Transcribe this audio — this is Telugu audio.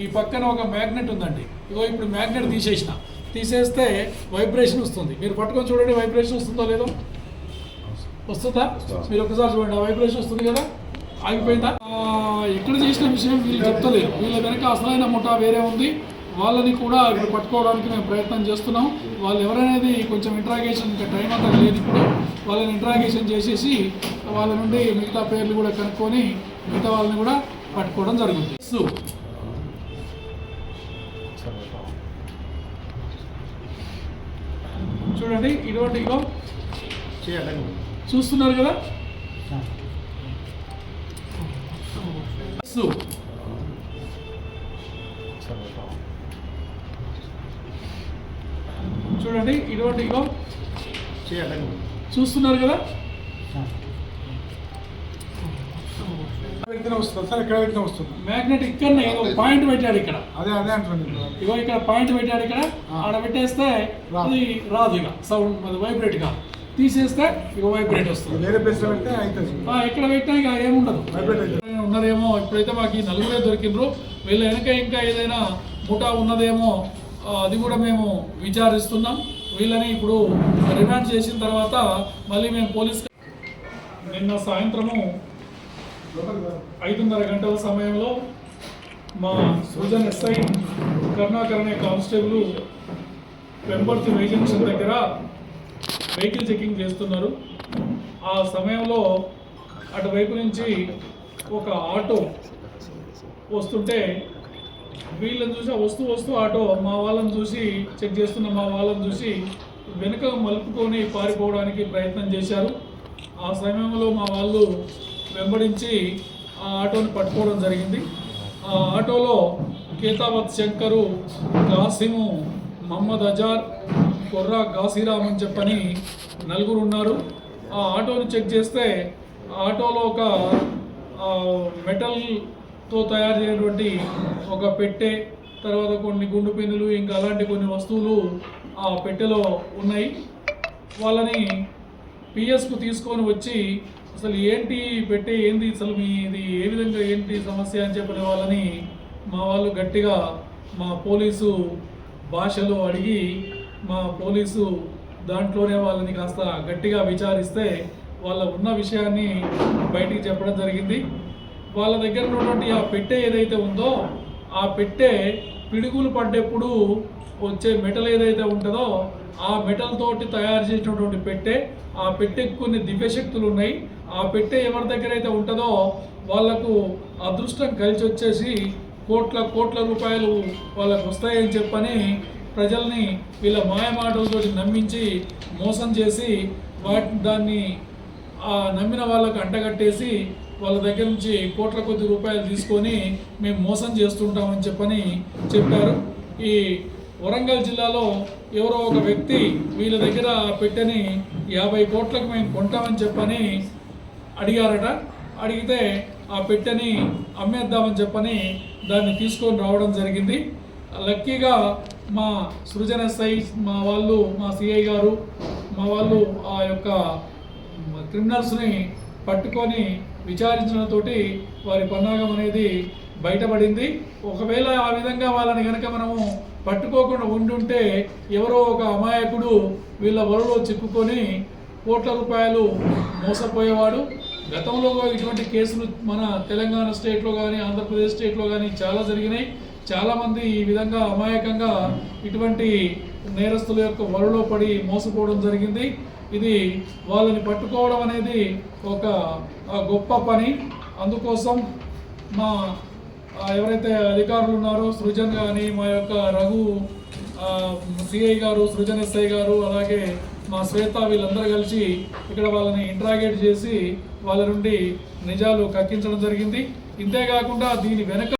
ఈ పక్కన ఒక మ్యాగ్నెట్ ఉందండి. ఇగో ఇప్పుడు మ్యాగ్నెట్ తీసేసిన. తీసేస్తే వైబ్రేషన్ వస్తుంది. మీరు పట్టుకొని చూడండి వైబ్రేషన్ వస్తుందో లేదో. వస్తుందా? మీరు ఒకసారి చూడండి ఆ వైబ్రేషన్ వస్తుంది కదా? ఆగిపోయిందా? ఆ, ఎక్కడ చేసిన విషయం వీళ్ళు చెప్తలేరు. వీళ్ళ వెనక అసలైన ముఠా వేరే ఉంది. వాళ్ళని కూడా ఇప్పుడు పట్టుకోవడానికి మేము ప్రయత్నం చేస్తున్నాం. వాళ్ళు ఎవరనేది కొంచెం ఇంట్రాగేషన్ ఇంకా టైం అంతా లేదు ఇప్పుడు వాళ్ళని ఇంట్రాగేషన్ చేసేసి వాళ్ళ నుండి మిగతా పేర్లు కూడా కనుక్కొని మిగతా వాళ్ళని కూడా పట్టుకోవడం జరుగుతుంది. చూడండి ఇటువంటి ఇగో చూస్తున్నారు కదా? చూడండి ఇటువంటి ఇగో చూస్తున్నారు కదా? వ్యక్తినే వస్తుంది సార్ ఎక్కడ వ్యక్తినే వస్తుంది మ్యాగ్నెట్ ఇక్కడ పాయింట్ పెట్టాడు ఇక్కడ. అదే అదే ఇప్పుడు. ఇగో ఇక్కడ పాయింట్ పెట్టాడు ఇక్కడ. ఆడ పెట్టేస్తే. అది రాదు ఇక. సౌండ్ అది వైబ్రేట్గా తీసేస్తే ఇక వైబ్రేట్ వస్తుంది. వేరే ప్లేస్లో పెడితే అవుతుంది ఆ, ఎక్కడ పెట్టినా ఇక ఏముండదు ఉన్నారేమో ఇప్పుడైతే మాకు ఈ నలుగురే దొరికిండ్రు. వీళ్ళ వెనక ఇంకా ఏదైనా ముఠా ఉన్నదేమో అది కూడా మేము విచారిస్తున్నాం. వీళ్ళని ఇప్పుడు రిమాండ్ చేసిన తర్వాత మళ్ళీ మేము పోలీస్ నిన్న సాయంత్రము ఐదున్నర గంటల సమయంలో మా సృజన్ ఎస్ఐ కరుణాకర్ అనే కానిస్టేబుల్ పెంపర్తి వై దగ్గర వెహికల్ చెకింగ్ చేస్తున్నారు. ఆ సమయంలో అటువైపు నుంచి ఒక ఆటో వస్తుంటే వీళ్ళని చూసి వస్తూ వస్తూ ఆటో మా వాళ్ళని చూసి చెక్ చేస్తున్న మా వాళ్ళని చూసి వెనుక మలుపుకొని పారిపోవడానికి ప్రయత్నం చేశారు. ఆ సమయంలో మా వాళ్ళు వెంబడించి ఆ ఆటోని పట్టుకోవడం జరిగింది. ఆ ఆటోలో కేతావత్ శంకరు కాసిము మహమ్మద్ అజార్ కొర్రా కాశీరామ్ అని చెప్పని నలుగురు ఉన్నారు. ఆ ఆటోని చెక్ చేస్తే ఆ ఆటోలో ఒక మెటల్తో తయారు చేయనటువంటి ఒక పెట్టె తర్వాత కొన్ని గుండు పెన్నులు ఇంకా అలాంటి కొన్ని వస్తువులు ఆ పెట్టెలో ఉన్నాయి. వాళ్ళని పిఎస్కు తీసుకొని వచ్చి అసలు ఏంటి పెట్టే ఏంది అసలు మీ ఇది ఏ విధంగా ఏంటి సమస్య అని చెప్పిన వాళ్ళని మా వాళ్ళు గట్టిగా మా పోలీసు భాషలో అడిగి మా పోలీసు దాంట్లోనే వాళ్ళని కాస్త గట్టిగా విచారిస్తే వాళ్ళ ఉన్న విషయాన్ని బయటికి చెప్పడం జరిగింది. వాళ్ళ దగ్గర ఉన్నటువంటి ఆ పెట్టె ఏదైతే ఉందో ఆ పెట్టె పిడుగులు పడ్డప్పుడు వచ్చే మెటల్ ఏదైతే ఉంటుందో ఆ మెటల్ తోటి తయారు చేసినటువంటి పెట్టె ఆ పెట్టెకు కొన్ని దివ్యశక్తులు ఉన్నాయి. ఆ పెట్టె ఎవరి దగ్గర అయితే ఉంటుందో వాళ్ళకు అదృష్టం కలిసి వచ్చేసి కోట్ల కోట్ల రూపాయలు వాళ్ళకు వస్తాయని చెప్పని ప్రజల్ని వీళ్ళ మాయమాటలతో నమ్మించి మోసం చేసి వాటి దాన్ని ఆ నమ్మిన వాళ్ళకు అంటగట్టేసి వాళ్ళ దగ్గర నుంచి కోట్ల కొద్ది రూపాయలు తీసుకొని మేము మోసం చేస్తుంటామని చెప్పని చెప్పారు. ఈ వరంగల్ జిల్లాలో ఎవరో ఒక వ్యక్తి వీళ్ళ దగ్గర పెట్టని యాభై కోట్లకు మేము కొంటామని చెప్పని అడిగారట. అడిగితే ఆ పెట్టెని అమ్మేద్దామని చెప్పని దాన్ని తీసుకొని రావడం జరిగింది. లక్కీగా మా సృజన సై మా వాళ్ళు మా సిఐ గారు మా వాళ్ళు ఆ యొక్క క్రిమినల్స్ని పట్టుకొని విచారించడంతోటి వారి పన్నాగం అనేది బయటపడింది. ఒకవేళ ఆ విధంగా వాళ్ళని కనుక మనము పట్టుకోకుండా ఉండుంటే ఎవరో ఒక అమాయకుడు వీళ్ళ వలలో చిక్కుకొని కోట్ల రూపాయలు మోసపోయేవాడు. గతంలో ఇటువంటి కేసులు మన తెలంగాణ స్టేట్లో కానీ ఆంధ్రప్రదేశ్ స్టేట్లో కానీ చాలా జరిగినాయి. చాలామంది ఈ విధంగా అమాయకంగా ఇటువంటి నేరస్తుల యొక్క వలలో పడి మోసపోవడం జరిగింది. ఇది వాళ్ళని పట్టుకోవడం అనేది ఒక గొప్ప పని. అందుకోసం మా ఎవరైతే అధికారులు ఉన్నారో సృజన్ కానీ మా యొక్క రఘు సిఐ గారు సృజన్ ఎస్ఐ గారు అలాగే మా శ్వేత వీళ్ళందరూ కలిసి ఇక్కడ వాళ్ళని ఇంట్రాగేట్ చేసి వాళ్ళ నుండి నిజాలు కక్కించడం జరిగింది. ఇంతేకాకుండా దీని వెనక